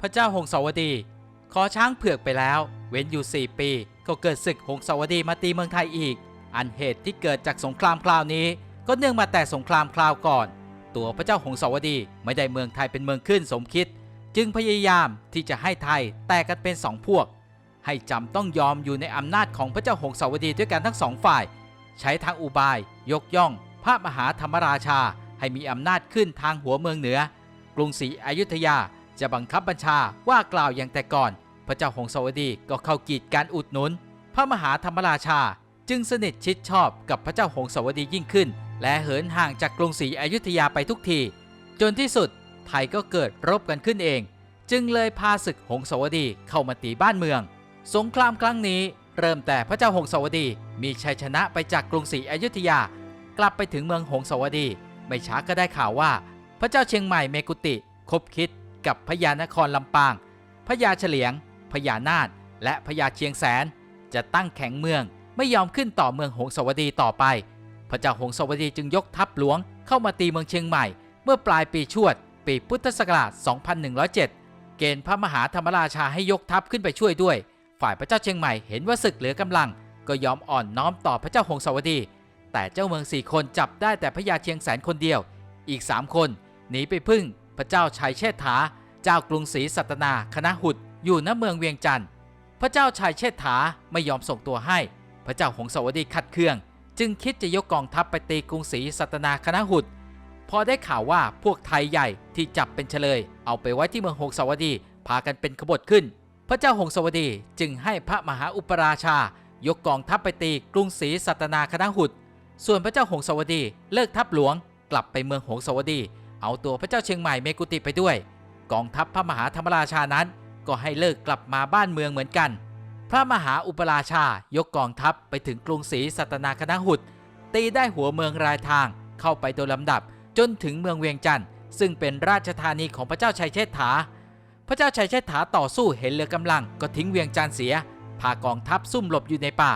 พระเจ้าหงสาวดี ขอช้างเผือกไปแล้ว เว้นอยู่ 4 ปี ก็เกิดศึกหงสาวดีมาตีเมืองไทยอีก อันเหตุที่เกิดจากสงครามคราวนี้ ก็เนื่องมาแต่สงครามคราวก่อน ตัวพระเจ้าหงสาวดีไม่ได้เมืองไทยเป็นเมืองขึ้นสมคิด จึงพยายามที่จะให้ไทยแตกกันเป็นสองพวก ให้จำต้องยอมอยู่ในอำนาจของพระเจ้าหงสาวดีด้วยกันทั้งสองฝ่าย ใช้ทางอุบาย ยกย่อง พระมหาธรรมราชาให้มีอำนาจขึ้นทางหัวเมืองเหนือ กรุงศรีอยุธยา จะบังคับบัญชาว่ากล่าวอย่างแต่ก่อน พระเจ้าหงสาวดีก็เข้ากีดการอุดหนุน พระมหาธรรมราชา จึงสนิทชิดชอบกับพระเจ้าหงสาวดียิ่งขึ้น และเหินห่างจากกรุงศรีอยุธยาไปทุกที จนที่สุดไทยก็เกิดรบกันขึ้นเอง จึงเลยพาศึกหงสาวดีเข้ามาตีบ้านเมือง สงครามครั้งนี้เริ่มแต่พระเจ้าหงสาวดีมีชัยชนะไปจากกรุงศรีอยุธยา กลับไปถึงเมืองหงสาวดี ไม่ช้าก็ได้ข่าวว่า พระเจ้าเชียงใหม่เมกุติคบคิด กับพญานครลำปาง พญาเฉลียง พญานาถและพญาเชียงแสน จะตั้งแข็งเมืองไม่ยอมขึ้นต่อเมืองหงสาวดีต่อไป พระเจ้าหงสาวดีจึงยกทัพหลวงเข้ามาตีเมืองเชียงใหม่ เมื่อปลายปีชวด ปีพุทธศักราช 2107 เกณฑ์พระมหาธรรมราชาให้ยกทัพขึ้นไปช่วยด้วย ฝ่ายพระเจ้าเชียงใหม่เห็นว่าศึกเหลือกำลัง ก็ยอมอ่อนน้อมต่อพระเจ้าหงสาวดี แต่เจ้าเมืองสี่คนจับได้แต่พระยาเชียงแสนคนเดียว อีกสามคนหนีไปพึ่ง พระเจ้าชัยเชษฐา เจ้ากรุงศรีสัตนา คณะหุดอยู่ณเมืองเวียงจันทร์พระเจ้าชัยเชษฐาไม่ยอมส่งตัวให้ พระเจ้าหงสาวดีขัดเคือง จึงคิดจะยกกองทัพไปตีกรุงศรีสัตนาคณะหุดพอได้ข่าวว่าพวกไทยใหญ่ที่จับเป็นเฉลย เอาไปไว้ที่เมืองหงสาวดีพากันเป็นขบฏขึ้น พระเจ้าหงสาวดีจึงให้พระมหาอุปราชา ยกกองทัพไปตีกรุงศรีสัตนาคณะหุดส่วนพระเจ้าหงสาวดีเลิกทัพหลวงกลับไปเมืองหงสาวดี เอาตัวพระเจ้าเชียงใหม่เมกุติไปด้วย กองทัพพระมหาธรรมราชานั้น ก็ให้เลิกกลับมาบ้านเมืองเหมือนกัน พระมหาอุปราชายกกองทัพไปถึงกรุงศรีสัตนาคณหุดตีได้หัวเมืองรายทางเข้าไปโดยลำดับจนถึงเมืองเวียงจันทร์ซึ่งเป็นราชธานีของพระเจ้าชัยเชษฐา พระเจ้าชัยเชษฐาต่อสู้เห็นเรือกำลังก็ทิ้งเวียงจันทร์เสีย พากองทัพซุ่มหลบอยู่ในป่า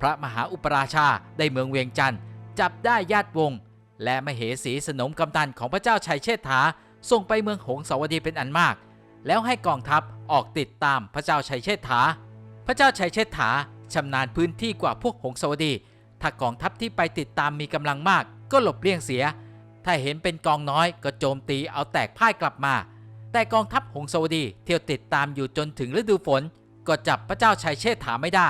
พระมหาอุปราชาได้เมืองเวียงจันทร์จับได้ญาติวงศ์ และมเหสีสนมกำตันของพระเจ้าชัยเชษฐาส่งไปเมืองหงสาวดีเป็นอันมาก แล้วให้กองทัพออกติดตามพระเจ้าชัยเชษฐา พระเจ้าชัยเชษฐาชำนาญพื้นที่กว่าพวกหงสาวดี ถ้ากองทัพที่ไปติดตามมีกำลังมาก ก็หลบเลี่ยงเสีย ถ้าเห็นเป็นกองน้อยก็โจมตีเอาแตกพ่ายกลับมา แต่กองทัพหงสาวดีเที่ยวติดตามอยู่จนถึงฤดูฝน ก็จับพระเจ้าชัยเชษฐาไม่ได้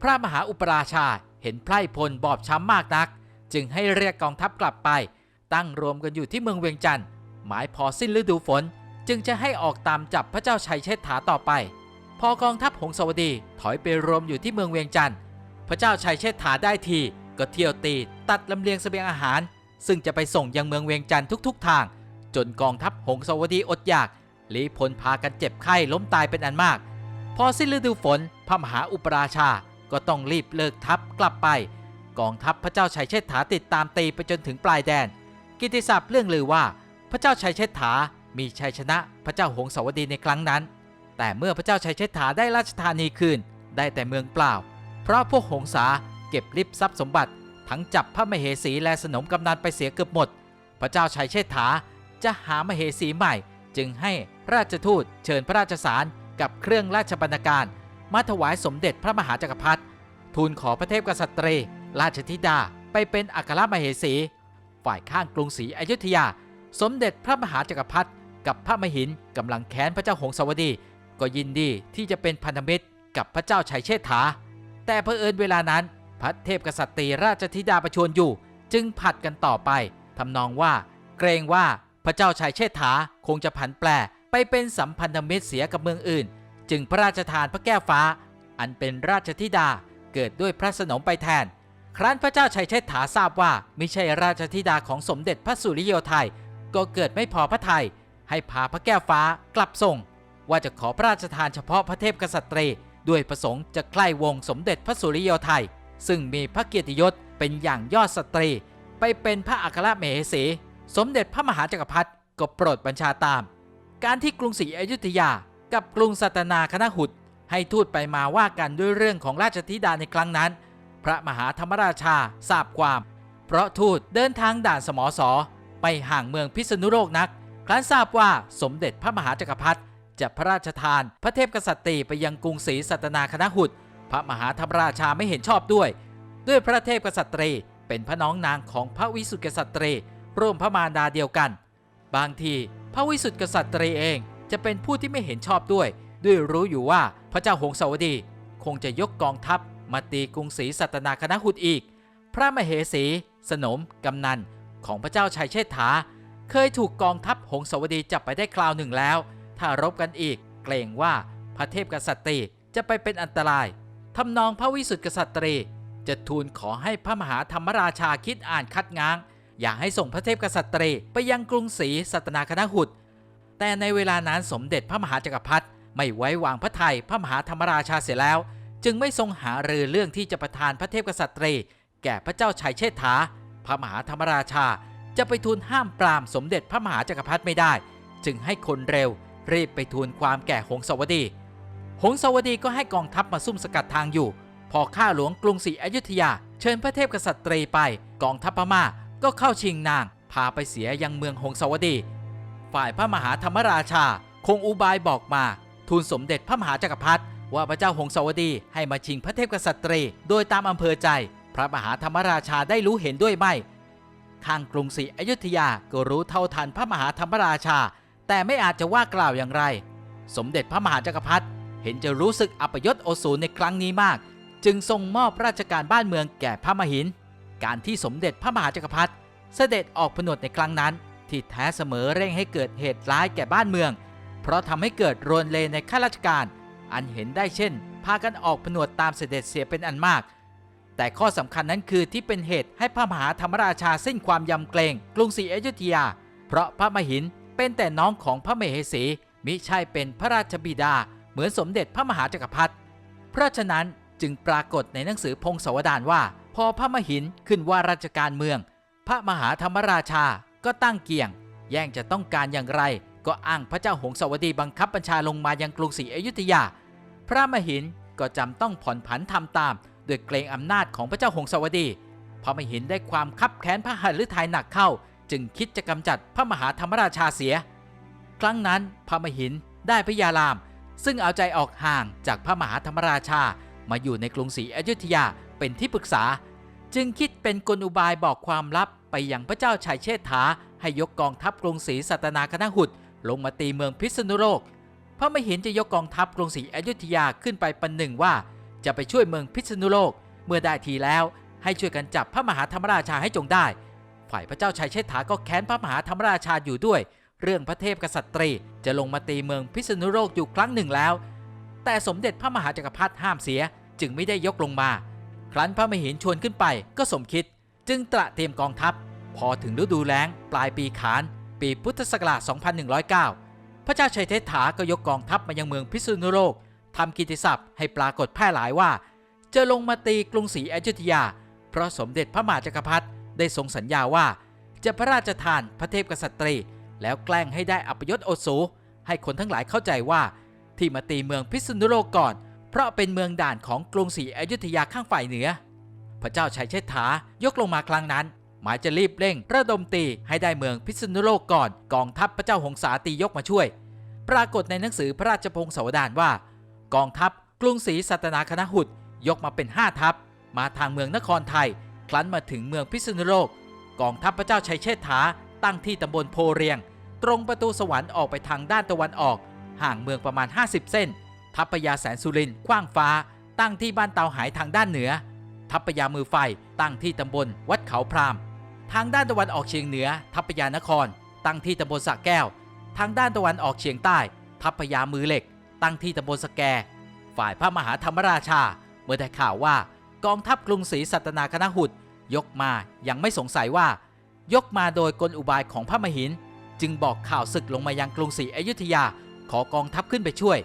พระมหาอุปราชาเห็นไพร่พลบอบช้ำมากนัก จึงให้เรียกกองทัพกลับไป ตั้งรวมกันอยู่ที่เมืองเวียงจันทร์หมายพอสิ้นฤดูฝน จึงจะให้ออกตามจับพระเจ้าชัยเชษฐาต่อไป พอกองทัพหงสาวดีถอยไปรวมอยู่ที่เมืองเวียงจันทร์พระเจ้าชัยเชษฐาได้ทีก็เที่ยวตีตัดลำเลียงเสบียงอาหาร ซึ่งจะไปส่งยังเมืองเวียงจันทร์ทุก ๆ ทาง จนกองทัพหงสาวดีอดอยากลีพลพากันเจ็บไข้ล้มตายเป็นอันมาก พอสิ้นฤดูฝนพระมหาอุปราชาก็ต้องรีบเลิกทัพกลับไป กองทัพพระเจ้าชัยเชษฐาติดตามตีไปจนถึงปลายแดน กิติศัพท์เรื่องลือว่าพระเจ้าชัยเชษฐามีชัยชนะพระเจ้าหงสาวดีในครั้งนั้น แต่เมื่อพระเจ้าชัยเชษฐาได้ราชธานีคืน ได้แต่เมืองเปล่า เพราะพวกหงสาเก็บริบทรัพย์สมบัติ ทั้งจับพระมเหสีและสนมกำนันไปเสียเกือบหมด พระเจ้าชัยเชษฐาจะหามเหสีใหม่ จึงให้ราชทูตเชิญพระราชสารกับเครื่องราชบรรณาการ มาถวายสมเด็จพระมหาจักรพรรดิทูลขอพระเทพกษัตริย์ ราชธิดาไปเป็นอัครมเหสี ฝ่ายข้างกรุงศรีอยุธยา สมเด็จพระมหาจักรพรรดิกับพระมหินกำลังแค้นพระเจ้าหงสาวดี ก็ยินดีที่จะเป็นพันธมิตรกับพระเจ้าชัยเชษฐา แต่เผอิญเวลานั้นพระเทพกษัตริย์ราชธิดาประชวรอยู่ จึงผัดกันต่อไปทำนองว่า เกรงว่าพระเจ้าชัยเชษฐาคงจะผันแปรไปเป็นสัมพันธมิตรเสียกับเมืองอื่น จึงพระราชทานพระแก้วฟ้า อันเป็นราชธิดาเกิดด้วยพระสนมไปแทน ครั้นพระเจ้าชัยเชษฐาทราบว่าไม่ใช่ราชธิดาของสมเด็จพระสุริโยไทย ก็เกิดไม่พอพระทัยให้พาพระแก้วฟ้ากลับส่ง ว่าจะขอพระราชทานเฉพาะพระเทพกษัตริย์ด้วยประสงค์จะใกล้วงสมเด็จพระสุริโยไทย ซึ่งมีพระเกียรติยศเป็นอย่างยอดสตรี ไปเป็นพระอัครมเหสี สมเด็จพระมหาจักรพรรดิก็โปรดบัญชาตาม การที่กรุงศรีอยุธยากับกรุงสัตนาคณะหุดให้ทูตไปมาว่ากันด้วยเรื่องของราชธิดาในครั้งนั้น พระมหาธรรมราชาทราบความ เพราะทูตเดินทางด่านสมอสอไปห่างเมืองพิษณุโลกนัก ครั้นทราบว่าสมเด็จพระมหาจักรพรรดิจะพระราชทานพระเทพกษัตริย์ไปยังกรุงศรีสัตนาคณหุตพระมหาธรรมราชาไม่เห็นชอบด้วย ด้วยพระเทพกษัตริย์เป็นพระน้องนางของพระวิสุทธิกษัตริย์ร่วมพระมารดาเดียวกัน บางทีพระวิสุทธิกษัตริย์เองจะเป็นผู้ที่ไม่เห็นชอบด้วย ด้วยรู้อยู่ว่าพระเจ้าหงสาวดี คงจะยกกองทัพ มาตีกรุงศรีสัตนาคณหุตอีก พระมเหสี สนม กำนัน ของพระเจ้าชัยเชษฐา เคยถูกกองทัพหงสาวดีจับไปได้คราวหนึ่งแล้ว ถ้ารบกันอีก เกรงว่าพระเทพกษัตริย์จะไปเป็นอันตรายทำนองพระวิสุทธิกษัตริย์จะทูลขอให้พระมหาธรรมราชาคิดอ่านคัดง้าง อยากให้ส่งพระเทพกษัตริย์ไปยังกรุงศรีสัตนาคณหุตแต่ในเวลานั้นสมเด็จพระมหาจักรพรรดิไม่ไว้วางพระทัยพระมหาธรรมราชาเสียแล้ว จึงไม่ทรงหารือเรื่องที่จะประทานพระเทพกษัตริย์แก่พระเจ้าชัยเชษฐา พระมหาธรรมราชา จะไปทูลห้ามปรามสมเด็จพระมหาจักรพรรดิไม่ได้ จึงให้คนเร็วรีบไปทูลความแก่หงสาวดี หงสาวดีก็ให้กองทัพมาซุ่มสกัดทางอยู่ พอข้าหลวงกรุงศรีอยุธยา เชิญพระเทพกษัตริย์ไป กองทัพพม่าก็เข้าชิงนาง พาไปเสียยังเมืองหงสาวดี ฝ่ายพระมหาธรรมราชา คงอุบายบอกมา ทูลสมเด็จพระมหาจักรพรรดิ ว่าพระเจ้าหงสาวดีให้มาชิงพระเทพกษัตริย์โดยตามอำเภอใจ พระมหาธรรมราชาได้รู้เห็นด้วยไม่ ทางกรุงศรีอยุธยาก็รู้เท่าทันพระมหาธรรมราชา แต่ไม่อาจจะว่ากล่าวอย่างไร สมเด็จพระมหาจักรพรรดิเห็นจะรู้สึกอัปยศโอสูรในครั้งนี้มาก จึงทรงมอบราชการบ้านเมืองแก่พระมหิน การที่สมเด็จพระมหาจักรพรรดิเสด็จออกผนวดในครั้งนั้น ที่แท้เสมอเร่งให้เกิดเหตุร้ายแก่บ้านเมือง เพราะทำให้เกิดรวนเลในข้าราชการ อันเห็นได้เช่น พากันออกผนวดตามเสด็จเสียเป็นอันมาก แต่ข้อสำคัญนั้นคือที่เป็นเหตุให้พระมหาธรรมราชาสิ้นความยำเกรงกรุงศรีอยุธยา เพราะพระมหินเป็นแต่น้องของพระเมเหสี มิใช่เป็นพระราชบิดา เหมือนสมเด็จพระมหาจักรพรรดิเพราะฉะนั้นจึงปรากฏในหนังสือพงศาวดารว่า พอพระมหินขึ้นว่าราชการเมือง พระมหาธรรมราชาก็ตั้งเกี่ยง แย่งจะต้องการอย่างไร ก็อ้างพระเจ้าหงสาวดีบังคับบัญชาลงมายังกรุงศรีอยุธยา พระมหินก็จำต้องผ่อนผันทำตามโดยเกรงอำนาจของพระเจ้าหงสาวดี พระมหินได้ความคับแค้นพระหฤทัยหนักเข้า จึงคิดจะกำจัดพระมหาธรรมราชาเสีย ครั้งนั้นพระมหินได้พระยาราม ซึ่งเอาใจออกห่างจากพระมหาธรรมราชา มาอยู่ในกรุงศรีอยุธยาเป็นที่ปรึกษา จึงคิดเป็นกลอุบายบอกความลับไปยังพระเจ้าชัยเชษฐาให้ยกกองทัพกรุงศรีสัตนาคณหุตลงมาตีเมืองพิษณุโลก ระมหินจะยกกองทัพกรุงศรีอยุธยาขึ้นไปปันหนึ่งว่า จะไปช่วยเมืองพิษณุโลกเมื่อได้ทีแล้วให้ช่วยกันจับพระมหาธรรมราชาให้จงได้ ฝ่ายพระเจ้าชัยเชษฐาก็แค้นพระมหาธรรมราชาอยู่ด้วย เรื่องพระเทพกษัตริย์จะลงมาตีเมืองพิษณุโลกอยู่ครั้งหนึ่งแล้ว แต่สมเด็จพระมหาจักรพรรดิห้ามเสียจึงไม่ได้ยกลงมา ครั้นพระมหินชวนขึ้นไปก็สมคิด จึงตระเตรียมกองทัพ พอถึงฤดูแล้งปลายปีขาน ปีพุทธศักราช 2109 พระเจ้าชัยเทษฐาก็ยกกองทัพมายังเมืองพิษณุโลกทำกิตติศัพท์ให้ปรากฏแพร่หลายว่า จะลงมาตีกรุงศรีอยุธยา เพราะสมเด็จพระมหาจักรพรรดิได้ทรงสัญญาว่า จะพระราชทานพระเทพกษัตริย์แล้วแกล้งให้ได้อัปยศโอสูให้คนทั้งหลายเข้าใจว่า ที่มาตีเมืองพิษณุโลกก่อน เพราะเป็นเมืองด่านของกรุงศรีอยุธยาข้างฝ่ายเหนือ พระเจ้าชัยเชษฐายกลงมาครั้งนั้น หมายจะรีบเร่ง ระดมตีให้ได้เมืองพิษณุโลกก่อน กองทัพพระเจ้าหงสาตียกมาช่วย ปรากฏในหนังสือพระราชพงศาวดารว่า กองทัพกรุงศรีสัตนาคณหุตยกมาเป็น 5 ทัพ มาทางเมืองนครไทยครั้นมาถึงเมืองพิษณุโลก กองทัพพระเจ้าชัยเชษฐา ตั้งที่ตำบลโพเรียง ตรงประตูสวรรค์ออกไปทางด้านตะวันออก ห่างเมืองประมาณ 50 เส้น ทัพพญาแสนสุรินทร์กว้างฟ้า ตั้งที่บ้านเตาหายทางด้านเหนือ ทัพพญามือไฟตั้งที่ตำบลวัดเขาพราม ทางด้านตะวันออกเฉียงเหนือ ทัพพญานคร ตั้งที่ตำบลสะแก้ว ทางด้านตะวันออกเฉียงใต้ ทัพพญามือเหล็ก ตั้งที่ตำบลสแก ฝ่ายพระมหาธรรมราชา เมื่อได้ข่าวว่ากองทัพกรุงศรีสัตนาคณหุตยกมายังไม่สงสัยว่า ยกมาโดยกลอุบายของพระมหิน จึงบอกข่าวศึกลงมายังกรุงศรีอยุธยา ขอกองทัพขึ้นไปช่วย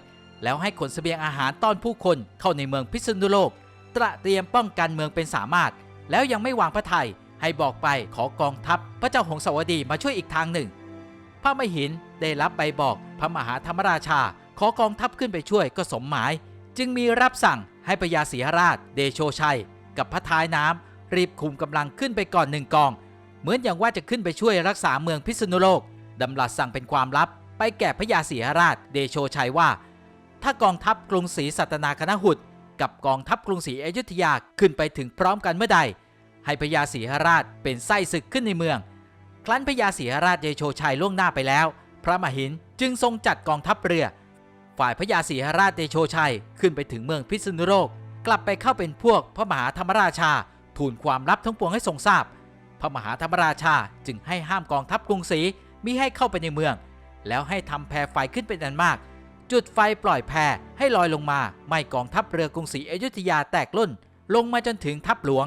แล้วให้ขนเสบียงอาหารต้อนผู้คนเข้าในเมืองพิษณุโลก ตระเตรียมป้องกันเมืองเป็นสามารถ แล้วยังไม่วางพระไทย ให้บอกไปขอกองทัพพระเจ้าหงสาวดีมาช่วยอีกทางหนึ่ง พระมหินได้รับใบบอกพระมหาธรรมราชา ขอกองทัพขึ้นไปช่วยก็สมหมาย จึงมีรับสั่งให้พญาศรีหราช เดโชชัย กับพระท้ายน้ำรีบคุมกำลังขึ้นไปก่อนหนึ่งกอง เหมือนอย่างว่าจะขึ้นไปช่วยรักษาเมืองพิษณุโลกดำรัสสั่งเป็นความลับ ไปแก่พระยาศรีหราช เดโชชัยว่า ถ้ากองทัพกรุงศรีสัตนาคณหุตกับกองทัพกรุงศรีอยุธยาขึ้นไปถึงพร้อมกันเมื่อใด ให้พระยาศรีหราชเป็นไส้ศึกขึ้นในเมือง ครั้นพระยาศรีหราชเดโชชัยล่วงหน้าไปแล้ว พระมหินจึงทรงจัดกองทัพเรือ ฝ่ายพระยาศรีหราชเดโชชัยขึ้นไปถึงเมืองพิษณุโลกกลับไปเข้าเป็นพวกพระมหาธรรมราชาทูลความลับทั้งปวงให้ทรงทราบ พระมหาธรรมราชาจึงให้ห้ามกองทัพกรุงศรีมิให้เข้าไปในเมือง แล้วให้ทำแพรไฟขึ้นเป็นอันมาก จุดไฟปล่อยแพรให้ลอยลงมา ไม่กองทัพเรือกรุงศรีอยุธยาแตกล่น ลงมาจนถึงทัพหลวง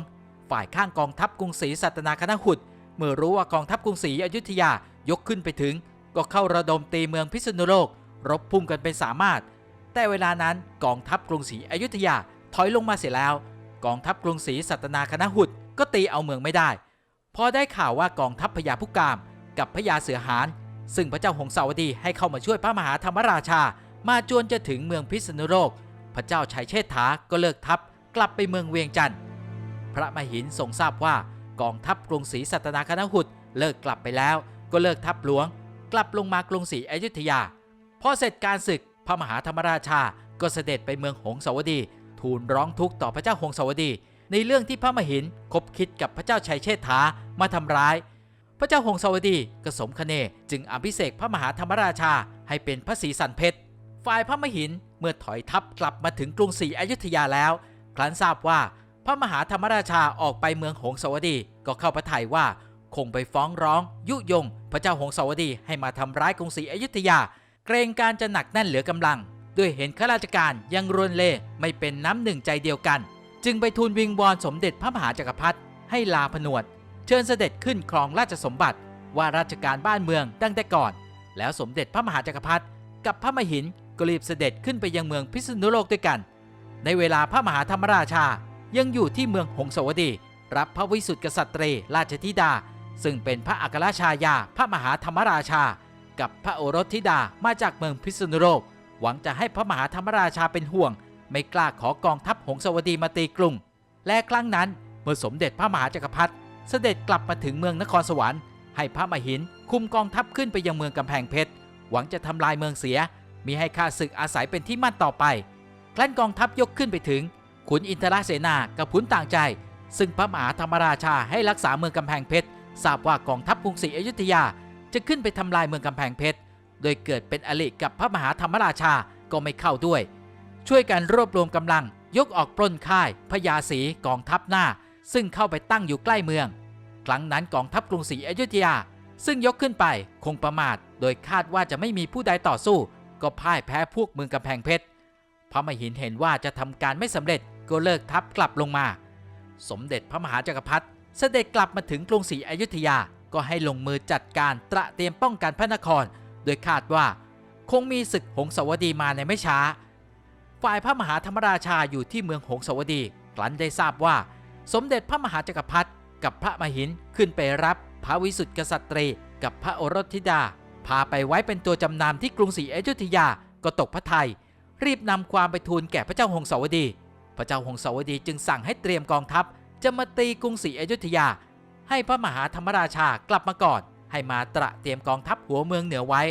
ฝ่ายข้างกองทัพกรุงศรีสัตนาคณหุดเมื่อรู้ว่ากองทัพกรุงศรีอยุธยายกขึ้นไปถึง ก็เข้าระดมตีเมืองพิษณุโลก รบพุ่งกันเป็นสามารถ แต่เวลานั้นกองทัพกรุงศรีอยุธยาถอยลงมาเสียแล้ว กองทัพกรุงศรีสัตนาคณหุดก็ตีเอาเมืองไม่ได้ พอได้ข่าวว่ากองทัพพญาพุกาม กับพญาเสือหานซึ่งพระเจ้าหงสาวดีให้เข้ามาช่วยพระมหาธรรมราชา มาจวนจะถึงเมืองพิษณุโลก พระเจ้าชัยเชษฐาก็เลิกทัพกลับไปเมืองเวียงจันทร์ พระมหินทรงทราบว่ากองทัพกรุงศรีสัตนาคณหุดเลิกกลับไปแล้วก็เลิกทัพหลวง กลับลงมากรุงศรีอยุธยา พอเสร็จการศึกพระมหาธรรมราชาก็เสด็จไปเมืองหงสาวดี ทูลร้องทุกข์ต่อพระเจ้าหงสาวดี ในเรื่องที่พระมหินคบคิดกับพระเจ้าชัยเชษฐามาทำร้าย พระเจ้าหงสาวดีกสมคเนจึงอภิเษกพระมหาธรรมราชาให้เป็นพระศรีสันเพชรฝ่ายพระมหินเมื่อถอยทัพกลับมาถึงกรุงศรีอยุธยาแล้วครั้นทราบว่า พระมหาธรรมราชาออกไปเมืองหงสาวดีก็เข้าพระทัยว่าคงไปฟ้องร้อง ยุยง พระเจ้าหงสาวดีให้มาทำร้ายกรุงศรีอยุธยา เกรงการจะหนักแน่นเหลือกำลัง ด้วยเห็นข้าราชการยังรวนเล่ไม่เป็นน้ำหนึ่งใจเดียวกัน จึงไปทูลวิงวอนสมเด็จพระมหาจักรพรรดิให้ลาผนวด เชิญเสด็จขึ้นครองราชสมบัติ ว่าราชการบ้านเมืองตั้งแต่ก่อน แล้วสมเด็จพระมหาจักรพรรดิกับพระมหินก็รีบเสด็จขึ้นไปยังเมืองพิษณุโลกด้วยกัน ในเวลาพระมหาธรรมราชา ยังอยู่ที่เมืองหงสาวดี รับพระวิสุทธิกษัตริย์ราชธิดา ซึ่งเป็นพระอัครราชายาพระมหาธรรมราชา กับพระโอรสธิดามาจากเมืองพิษณุโลกหวังจะให้พระมหาธรรมราชาเป็นห่วง ไม่กล้าขอกองทัพหงสาวดีมาตีกรุง และครั้งนั้นเมื่อสมเด็จพระมหาจักรพรรดิเสด็จกลับมาถึงเมืองนครสวรรค์ให้พระมหินคุมกองทัพขึ้นไปยังเมืองกำแพงเพชรหวังจะทำลายเมืองเสีย มีให้ข้าศึกอาศัยเป็นที่มั่นต่อไปครั้นกองทัพยกขึ้นไปถึง ขุนอินทรเสนากับขุนต่างใจ ซึ่งพระมหาธรรมราชาให้รักษาเมืองกำแพงเพชรทราบว่ากองทัพกรุงศรีอยุธยาจะขึ้นไปทำลายเมืองกำแพงเพชรโดยเกิดเป็นอริกับพระมหาธรรมราชาก็ไม่เข้าด้วย ช่วยกันรวบรวมกำลังยกออกปล้นค่ายพญาศรีกองทัพหน้า ซึ่งเข้าไปตั้งอยู่ใกล้เมือง ครั้งนั้นกองทัพกรุงศรีอยุธยา ซึ่งยกขึ้นไปคงประมาท โดยคาดว่าจะไม่มีผู้ใดต่อสู้ ก็พ่ายแพ้พวกเมืองกำแพงเพชรพระมหินเห็นว่าจะทำการไม่สำเร็จ ก็เลิกทัพกลับลงมา สมเด็จพระมหาจักรพรรดิเสด็จกลับมาถึงกรุงศรีอยุธยาก็ให้ลงมือจัดการตระเตรียมป้องกันพระนคร โดยคาดว่าคงมีศึกหงสาวดีมาในไม่ช้า ฝ่ายพระมหาธรรมราชาอยู่ที่เมืองหงสาวดีครั้นได้ทราบว่า สมเด็จพระมหาจักรพรรดิกับพระมหินขึ้นไปรับพระวิสุทธิกษัตรี กับพระโอรสธิดา พาไปไว้เป็นตัวจำนำที่กรุงศรีอยุธยาก็ตกพระทัยรีบนำความไปทูลแก่พระเจ้าหงสาวดี พระเจ้าหงสาวดีจึงสั่งให้เตรียมกองทัพ จะมาตีกรุงศรีอยุธยา ให้พระมหาธรรมราชากลับมาก่อน ให้มาตระเตรียมกองทัพหัวเมืองเหนือไว้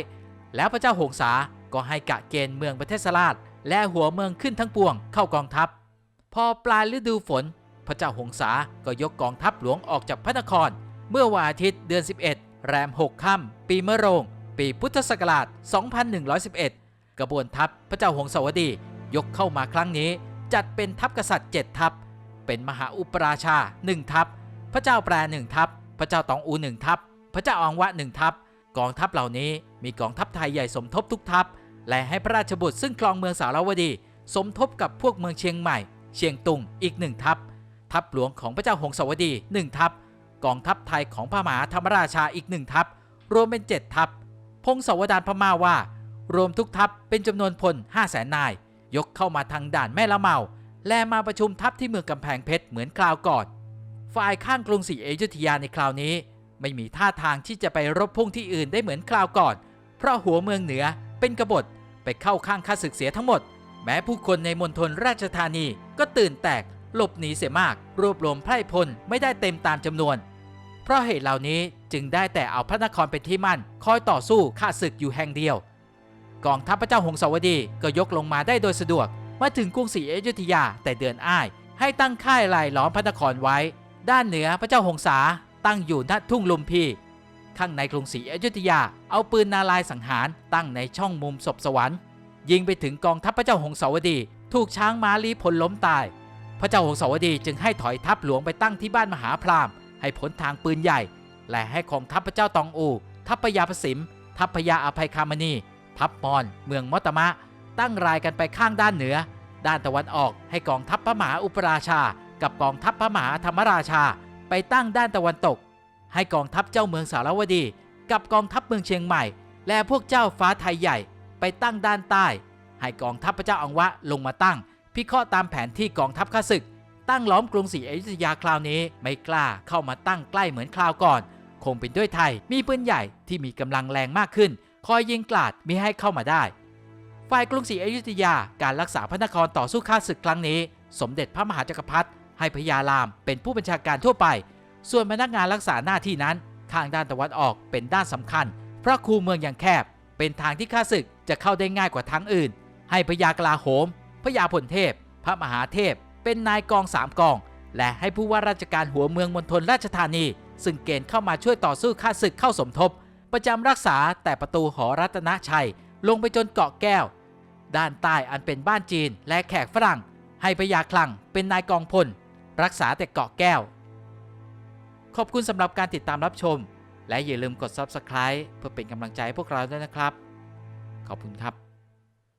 แล้วพระเจ้าหงสาก็ให้กะเกณฑ์เมืองประเทศราชและหัวเมืองขึ้นทั้งปวงเข้ากองทัพ พอปลายฤดูฝน พระเจ้าหงสาก็ยกกองทัพหลวงออกจากพระนคร เมื่อวันอาทิตย์เดือน 11 แรม 6 ค่ำปีมะโรง ปีพุทธศักราช 2111 กระบวนทัพพระเจ้าหงสาวดียกเข้ามาครั้งนี้ จัดเป็นทัพกษัตริย์ 7 ทัพ เป็นมหาอุปราชา 1 ทัพ พระเจ้าแปร1ทัพ พระเจ้าตองอู1ทัพ พระเจ้าอองวะ1ทัพ กองทัพเหล่านี้มีกองทัพไทยใหญ่สมทบทุกทัพ และให้พระราชบุตรซึ่งครองเมืองสารวดี สมทบกับพวกเมืองเชียงใหม่ เชียงตุงอีกหนึ่งทัพ ทัพหลวงของพระเจ้าหงสาวดี1ทัพ กองทัพไทยของพระมหาธรรมราชาอีกหนึ่งทัพ รวมเป็น7ทัพ พงศาวดารพม่าว่า รวมทุกทัพเป็นจำนวนพล5 0 0แสนนาย ยกเข้ามาทางด่านแม่ละเมา และมาประชุมทัพที่เมืองกำแพงเพชรเหมือนคราวก่อนฝ่ายข้างกรุงศรีอยุธยาในคราวนี้ ไม่มีท่าทางที่จะไปรบพุ่งที่อื่นได้เหมือนคราวก่อน เพราะหัวเมืองเหนือเป็นกบฏไปเข้าข้างข้าศึกเสียทั้งหมด แม้ผู้คนในมณฑลราชธานีก็ตื่นแตกหลบหนีเสียมาก รวบรวมไพร่พลไม่ได้เต็มตามจำนวน เพราะเหตุเหล่านี้จึงได้แต่เอาพระนครเป็นที่มั่น คอยต่อสู้ข้าศึกอยู่แห่งเดียว กองทัพพระเจ้าหงสาวดีก็ยกลงมาได้โดยสะดวก มาถึงกรุงศรีอยุธยาแต่เดือนอ้าย ให้ตั้งค่ายลายล้อมพระนครไว้ ด้านเหนือพระเจ้าหงสาตั้งอยู่ณทุ่งลุมพีข้างในกรุงศรีอยุธยาเอาปืนนาลายสังหารตั้งในช่องมุมศพสวรรค์ ยิงไปถึงกองทัพพระเจ้าหงสาวดี ถูกช้างม้าลีพลล้มตาย พระเจ้าหงสาวดีจึงให้ถอยทัพหลวงไปตั้งที่บ้านมหาพราหมณ์ให้พ้นทางปืนใหญ่ และให้ของทัพพระเจ้าตองอู ทัพพญาประสิมทัพพญาอภัยคามณี ทัพมอนเมืองมอตมะ ตั้งรายกันไปข้างด้านเหนือ ด้านตะวันออกให้กองทัพพระมหาอุปราชา กับกองทัพพระมหาธรรมราชา ไปตั้งด้านตะวันตก ให้กองทัพเจ้าเมืองสารวดี กับกองทัพเมืองเชียงใหม่ และพวกเจ้าฟ้าไทยใหญ่ ไปตั้งด้านใต้ ให้กองทัพพระเจ้าอังวะลงมาตั้ง พิเคราะห์ตามแผนที่กองทัพข้าศึก ตั้งล้อมกรุงศรีอยุธยาคราวนี้ไม่กล้าเข้ามาตั้งใกล้เหมือนคราวก่อน คงเป็นด้วยไทยมีปืนใหญ่ที่มีกำลังแรงมากขึ้น คอยยิงกลาดมิให้เข้ามาได้ ฝ่ายกรุงศรีอยุธยาการรักษาพระนครต่อสู้ข้าศึกครั้งนี้ สมเด็จพระมหาจักรพรรดิให้พญารามเป็นผู้บัญชาการทั่วไป ส่วนพนักงานรักษาหน้าที่นั้นข้างด้านตะวันออกเป็นด้านสำคัญ เพราะคูเมืองอย่างแคบ เป็นทางที่ข้าศึกจะเข้าได้ง่ายกว่าทางอื่น ให้พญากลาโหม พญาพลเทพ พระมหาเทพ เป็นนายกองสามกอง และให้ผู้ว่าราชการหัวเมืองมณฑลราชธานี ซึ่งเกณฑ์เข้ามาช่วยต่อสู้ข้าศึกเข้าสมทบ ประจำรักษาแต่ประตูหอรัตนชัยลงไปจนเกาะแก้ว ด้านใต้อันเป็นบ้านจีนและแขกฝรั่ง ให้พยาคลังเป็นนายกองพล รักษาแต่เกาะแก้ว ขอบคุณสำหรับการติดตามรับชม และอย่าลืมกด Subscribe เพื่อเป็นกำลังใจให้พวกเราด้วยนะครับ ขอบคุณครับ